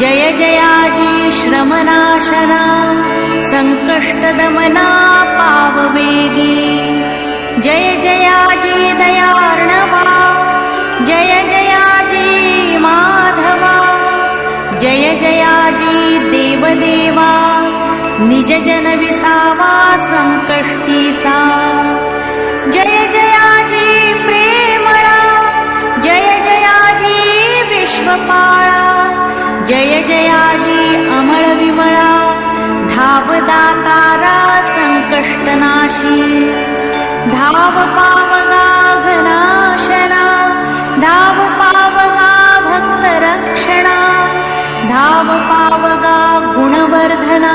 जय जयाजी श्रमनाशना सङ्कष्टदमना पाववेगी। जय जयाजी दयार्णवा जय जयाजी माधवा जय जयाजी देवदेवा निज जन विसावा सङ्कष्टीचा पावगा घनाशना धाव पावगा भक्तरक्षणा धाव पावगा गुणवर्धना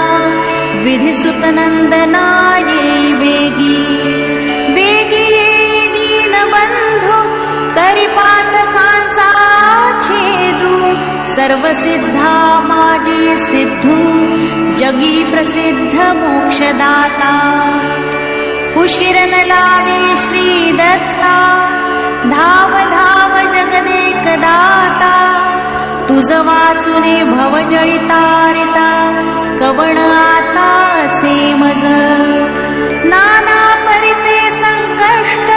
विधिसुतनन्दना ये वेगी। वेगी दीनबन्धु करिपातकांचा छेदू सर्वसिद्धा माजी सिद्धू जगी प्रसिद्ध मोक्षदाता उशिरन लावे श्रीदत्ता धाव धाव जगदेकदाता तुझ वाचुने भवजळितारिता कवण आता असे मज. नाना परिचे संकष्ट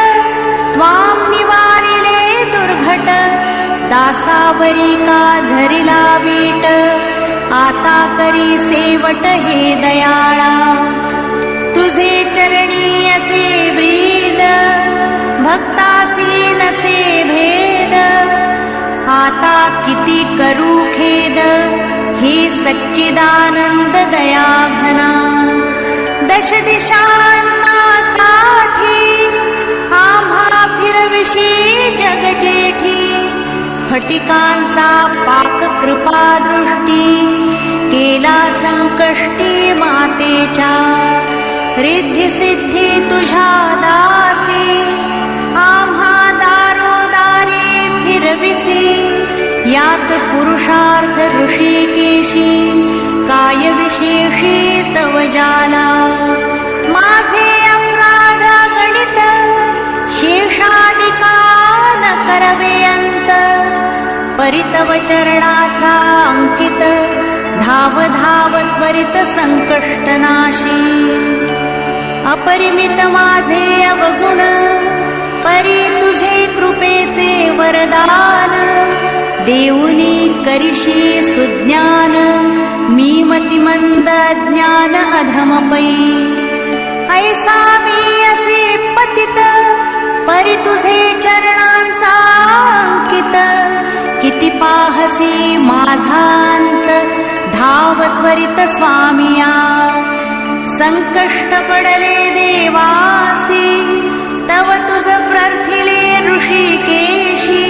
त्वां निवारिले दुर्घट दासावरी का धरिला वीट आता करी सेवट हे दयाळा. तुझे चरणी असे ब्रीद भक्तासी नसे भेद. आता किती करू खेद हे सच्चिदानंद दया घना दश दिशांना साठी आम्हा फिरविशी जग जेठी स्फटिकांचा पाक कृपा दृष्टी केला संकष्टी रिद्धी सिद्धी तुझ्या दासी आम्हा दारोदारी फिरविसी यात पुरुषार्थ ऋषिकेशी काय विशेषी तव जाला माझे अपराध गणित शेषादिका न करवे अंत परितव चरणाचा अपरिमित माझे अवगुण परी तुझे कृपेचे वरदान. देऊनी करिशी सुज्ञान मी मतिमंद ज्ञान अधमपै. ऐसा मी असे पतित परी तुझे चरणांचा अंकित. किती पाहसी माझांत धाव त्वरित स्वामिया. संकष्ट पडले देवासी तव प्रर्थिले ऋषिकेशी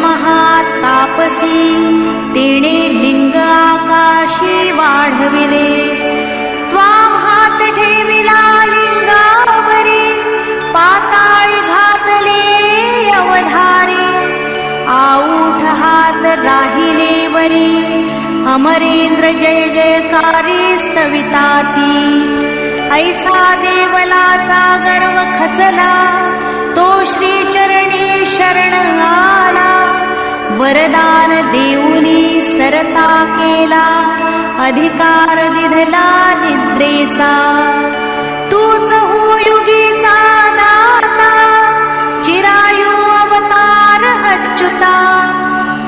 महातापसी तेणे लिंग आकाशी वाढविले. हात ठेविला लिंगावरी पाताळी घातले अवधारी आऊठ हात राहिले वरी अमरेंद्र जय जयकारी स्तविताती। ऐसा देवलाचा गर्व खचला तो श्रीचरणी शरण आला। वरदान देऊनी सरता केला अधिकार दिधला निद्रेचा। तूच हो युगीचा दाता चिरायू अवतार अच्युता।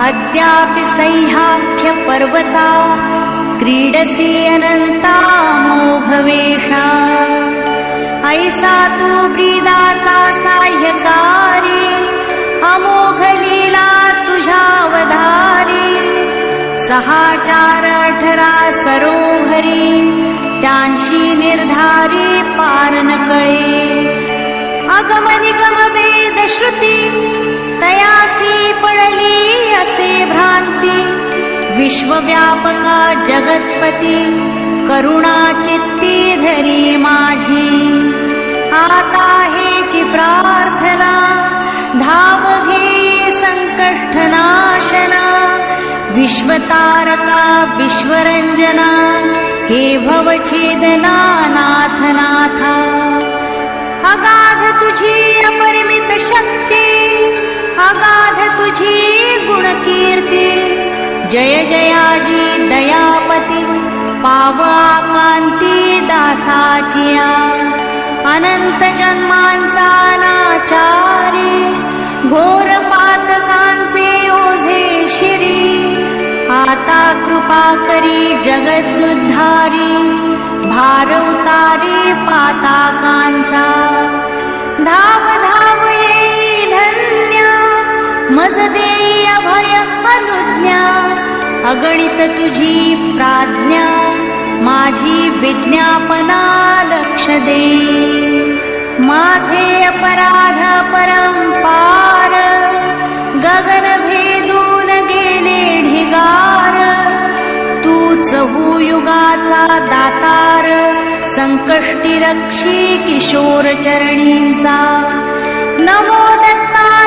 अद्यापि सह्याख्य पर्वता क्रीडसी अनंता मोघवेषा। ऐसा तू ब्रीदाचा साह्यकारी अमोघ लीला तुझ्यावधारी सहा चार अठरा सरोहरी त्यांशी निर्धारी पारन कळे तयासी पडली असे भ्रांती. विश्वव्यापका जगतपती चित्ती धरी माझी. आता हेची प्रार्थना धाव घे संकष्टनाशना. विश्वतारका विश्वरंजना हे भवछेदना नाथ नाथा अगाध तुझी अपरिमित शक्ती अगाध तुझी गुणकीर्ती. जय जयाजी दयापती पावा कांती दासाचिया. अनंत जन्मांचा अगणित तुझी प्राज्ञा माझी विज्ञापना लक्ष दे। माझे अपराध परंपार गगन भेदून गेले ढिगार। तूच हू युगाचा दातार संकष्टी रक्षी किशोर चरणींचा। नमो दत्ता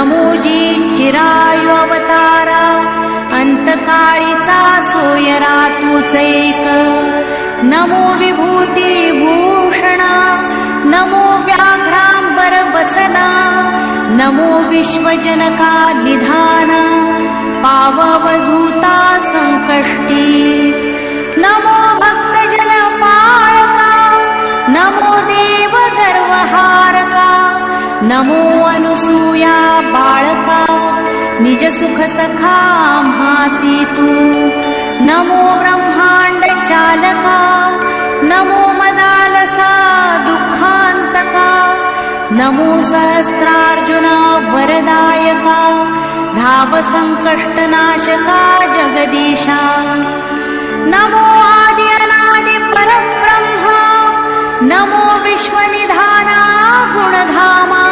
नमो जी चिरायु अवतारा अंतकाळीचा सोयरा तूच एक नमो विभूती भूषणा नमो व्याघ्रांबर बसना नमो विश्वजनका निधाना पाववधूता संकष्टी। नमो भक्तजन पाळका नमो देव गर्वहारका नमो अनुसूया बाळका निज सुख सखा म्हासी तू. नमो ब्रह्मांड चालका नमो मदालसा दुःखांतका. नमो सहस्रार्जुना वरदायका धाव संकष्टनाशका जगदीशा. नमो आदि अनादि परब्रह्मा नमो विश्वनिधाना गुणधामा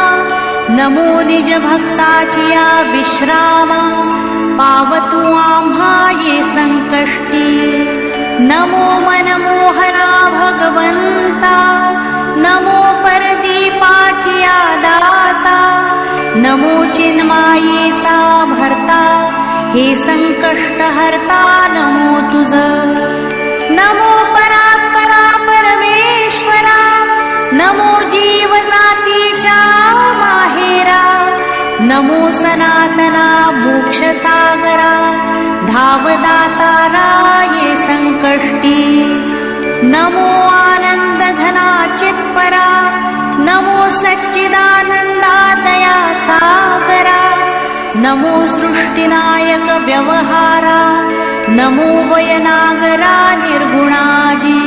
नमो निज भक्ताचिया विश्रामा पावतु आम्हा ये संकष्टी। नमो मनमोहना भगवंता नमो परदीपाचिया दाता नमो चिन्मायेचा भरता हे संकष्ट हरता नमो तुझ नमो परात्परा परमेश्वरा नमो जीव जातीच्या माहेरा नमो सनातना मोक्ष सागरा धावदातारा ये संकष्टी। नमो आनंद घना चित्परा नमो सच्चिदानंदा दया सागरा। नमो सृष्टिनायक व्यवहारा नमो वयनागरा निर्गुणाजी।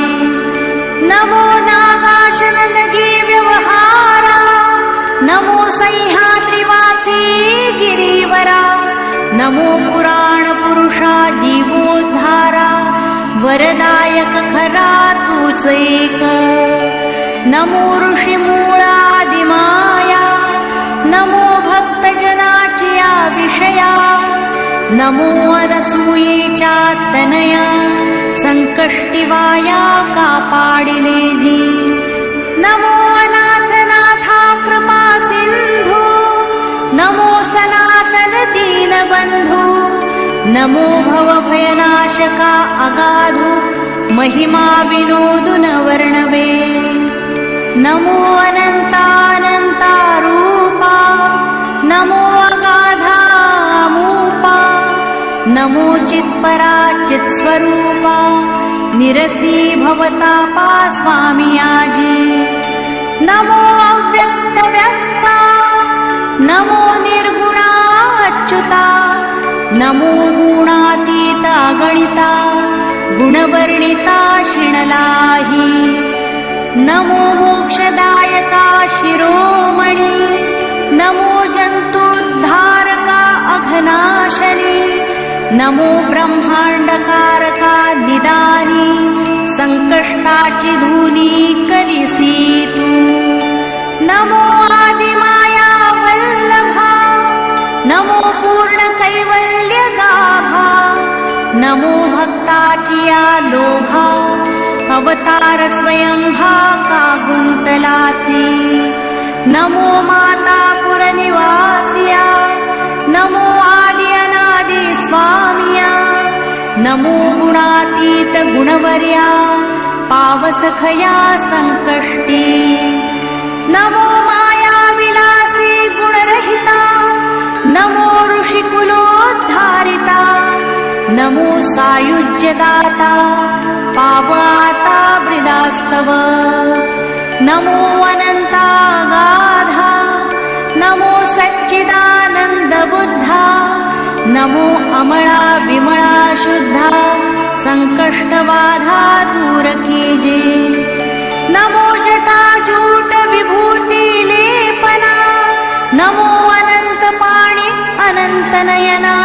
नमो नागाशन लगी व्यवहारा नमो सह्याद्रिवासी गिरीवरा नमो पुराण पुरुषा जीवोद्धारा वरदायक खरा तूच एक नमो ऋषी मूळादिमाया नमो भक्तजनाचिया विषया नमो अनसूयेच्या तनया संकष्टिवाया कापाडिले जी नमो सिंधू नमो सनातन दीनबंधू नमो भवभयनाशका अगाधु। महिमा विनोदुन वर्णवे। नमो अनन्तानन्ता रूपा नमो अगाधामूपा। नमो चित्परा चित्स्वरूपा निरसी भवतापा स्वामियाजी नमो अव्यक्तव्यक्ता नमो निर्गुणा अच्युता नमो गुणातीता गणिता गुणवर्णिता शिणलाही नमो मोक्षदायका शिरोमणि नमो जन्तुद्धारका अघनाशनी नमो ब्रह्माण्डकारका लोभा अवतार स्वयंभा का गुंतलासी नमो माता पुरनिवासिया नमो आदि अनादि स्वामिया नमो गुणातीत गुणवर्या पावसखया संकष्टी। नमो माया विलासी गुण दुःखरहिता नमो ऋषिकुलोद्धारिता नमो सायुज्यदाता पावाता वृदास्तव नमो अनन्तागाधा नमो सच्चिदानन्दबुद्धा नमो अमळा विमळा शुद्धा सङ्कष्टबाधा दूर कीजे। नमो जटाजूट विभूति लेपना नमो अनन्तपाणि अनन्तनयना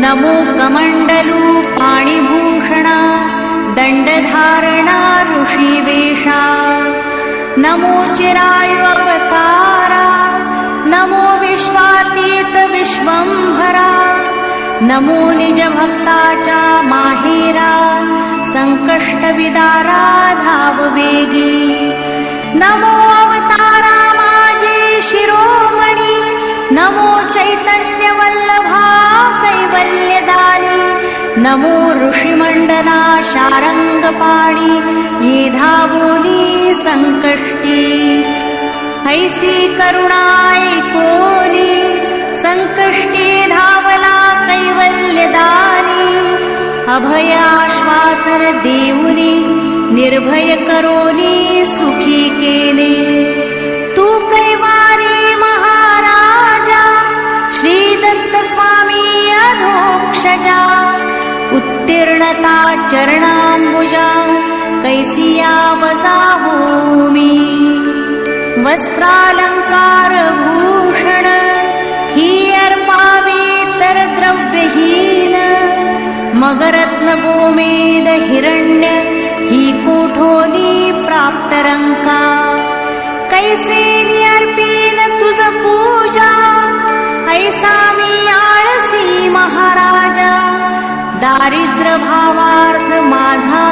नमो कमण्डलू पाणिभूषणा दण्डधारणा ऋषिवेषा नमो चिरायु अवतारा नमो विश्वातीत विश्वम्भरा नमो निजभक्ताचा माहेरा सङ्कष्टविदारा धाववेगी नमो नमो चैतन्यवल्लभा कैवल्यदानि नमो ऋषिमण्डना शारङ्गपाणि ये सङ्कष्टी ऐसी करुणाय कोनी सङ्कष्टी धावला कैवल्यदानी अभयाश्वासन देऊनी निर्भय करोनी सुखी केले उत्तीर्णता चरणाम्बुजा कैसिया वजाहोमि वस्त्रालङ्कारभूषण हि अर्पावेतरद्रव्यहीन मगरत्नगोमेद हिरण्य हि कोठोनी प्राप्तरङ्का। कैसेनी अर्पीन दारिद्र भावार्थ माझा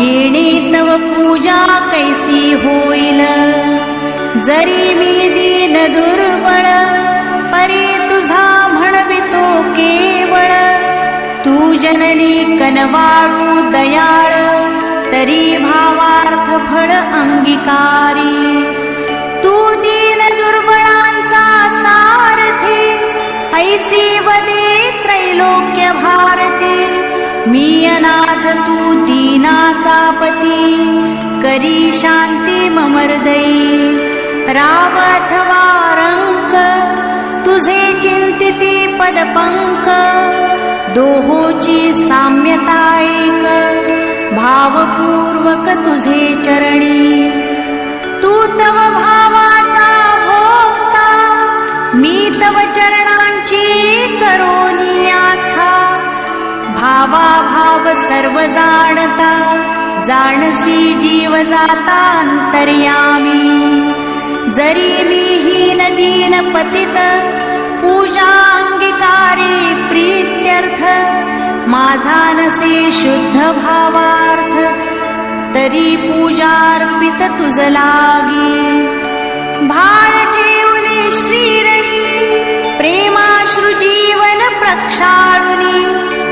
येणे तव पूजा कैसी होईल जरी मी दीन दुर्बळ परी तुझा म्हणवितो केवळ. तू जननी कनवाळू दयाळ तरी भावार्थ फळ अंगीकारी. तू दीन दुर्बळांचा सारथी मी अनाथ तू दीनाचा पती करी शांती ममर्दई राम अथवा रंक तुझे चिंतिती पदपंक दोहोची साम्यता एक भावपूर्वक तुझे चरणी। तू तव भावाचा भोक्ता मी तव चरणांची करो जाणता जाणसी जीव जाता अंतर्यामी। जरी मी हीन दीन पतित पूजा अंगीकारी प्रीत्यर्थ माझा नसे शुद्ध भावार्थ तरी पूजार्पित तुझ लागी। भार ठेवणे श्रीरणी प्रेमाश्रु जीवन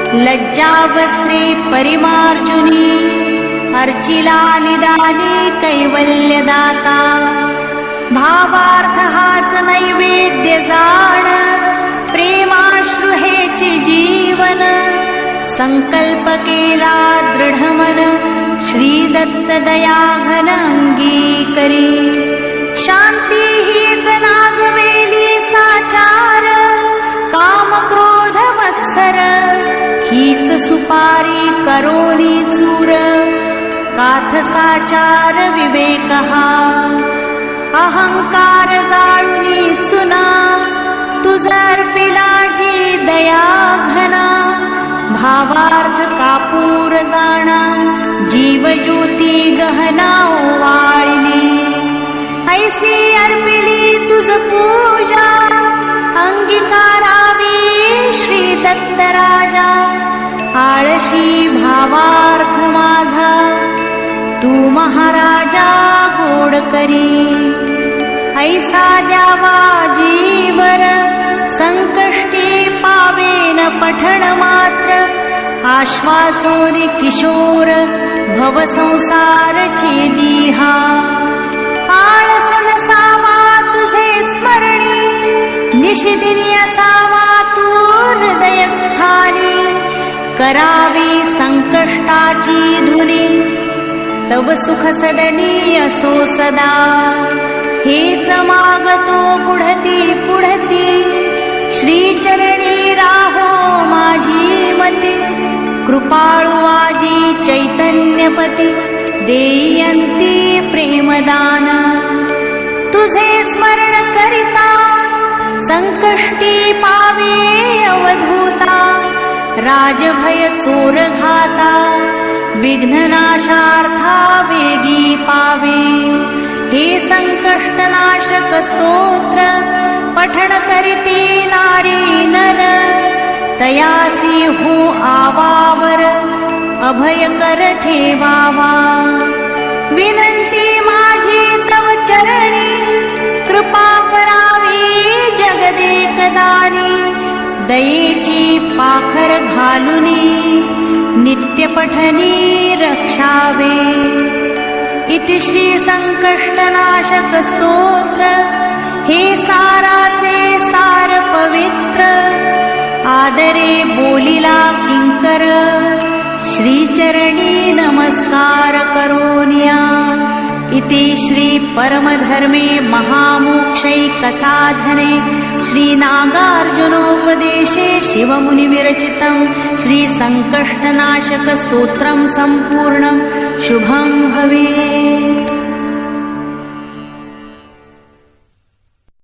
प्रक्षाळुनी लज्जा वस्त्रे परिमार्जुनी अर्चिला निदानी कैवल्यदाता। भावार्थ हाच नैवेद्य जाण प्रेमाश्रु हेचे जीवन। संकल्प केला दृढमन श्री दत्त दया घन अंगीकरी। शांती हीच नागवेली साचार काम क्रोध मत्सर सुपारी करोनी चूर। काथ साचार विवेक हा अहंकार जाळुनी चुना। तुझर पिलाजी दया घना भावार्थ कापूर जाणा जीव ज्योती गहना ओवाळिली ऐसी अर्पिली तुझ पूजा। अंगीकारावी श्री दत्त राजा आळशी भावार्थ माझा. तू महाराजा गोड करी ऐसा द्यावा जीवर संकष्टी पावेन पठण मात्र. आश्वासोनि किशोर भव संसार छेदिहा आळसन सावा तुझे स्मरणी निशिदिनी असावा तू हृदयस्थानी करावी संकष्टाची धुनी तव सुख सदनी सदा। हेच मागतो पुढती श्रीचरणी राहो मती। कृपाळु आजी चैतन्यपती। देयन्ती प्रेमदान। तुझे स्मरण करिता संकष्टी पावे अवधूता राजभय चोर घाता विघ्ननाशार्था वेगी पावे। हे संकष्टनाशक स्तोत्र पठण करिती नारी नर तयासी हो आवावर अभय कर ठेवावा। विनंती माझी तव चरणी कृपा करावी जगदेकदानी दयेची पाखर घालुनी नित्य पठनी रक्षावे। इति श्री संकष्टनाशक स्तोत्र हे साराचे सार पवित्र आदरे बोलिला किंकर श्रीचरणी नमस्कार करोनिया इति श्री परमधर्मे महामोक्षैकसाधने श्रीनागार्जुनोपदेशे शिवमुनिविरचितं श्रीसङ्कष्टनाशकस्तोत्रं सम्पूर्णं। शुभं भवेत्